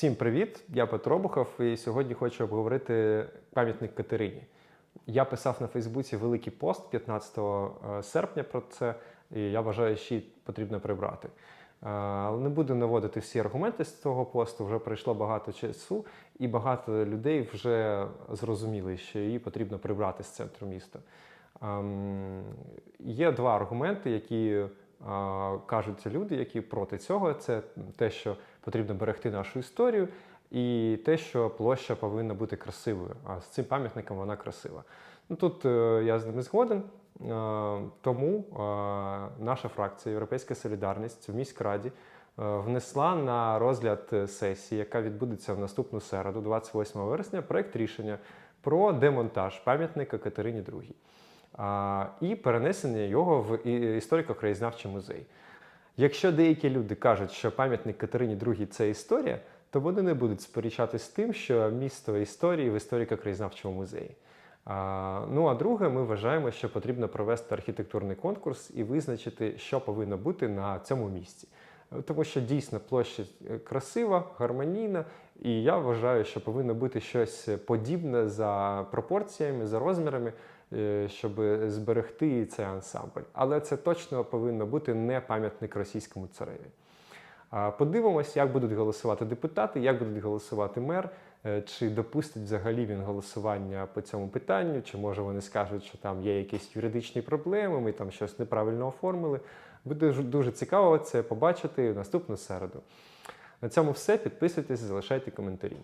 Всім привіт! Я Петро Бухов і сьогодні хочу обговорити пам'ятник Катерині. Я писав на Фейсбуці великий пост 15 серпня про це, і я вважаю, що її потрібно прибрати. Е, не буду наводити всі аргументи з цього посту. Вже пройшло багато часу, і багато людей вже зрозуміли, що її потрібно прибрати з центру міста. Ем, Є два аргументи, які кажуть люди, які проти цього. Це те, що потрібно берегти нашу історію, і те, що площа повинна бути красивою. А з цим пам'ятником вона красива. Ну тут е, я з ними згоден. Е, Тому е, наша фракція Європейська Солідарність в міськраді внесла на розгляд сесії, яка відбудеться в наступну середу, 28 вересня, проект рішення про демонтаж пам'ятника Катерині II і перенесення його в історико-краєзнавчий музей. Якщо деякі люди кажуть, що пам'ятник Катерині II це історія, то вони не будуть сперечатись з тим, що місто історії в історико-краєзнавчому музеї. А, ну а друге, ми вважаємо, що потрібно провести архітектурний конкурс і визначити, що повинно бути на цьому місці. Тому що дійсно площа е, красива, гармонійна, і я вважаю, що повинно бути щось подібне за пропорціями, за розмірами, е, щоб зберегти цей ансамбль. Але це точно повинно бути не пам'ятник російському цареві. Подивимось, як будуть голосувати депутати, як будуть голосувати мер, чи допустить взагалі він голосування по цьому питанню, чи може вони скажуть, що там є якісь юридичні проблеми, ми там щось неправильно оформили. Буде дуже цікаво це побачити наступну середу. На цьому все. Підписуйтесь, залишайте коментарі.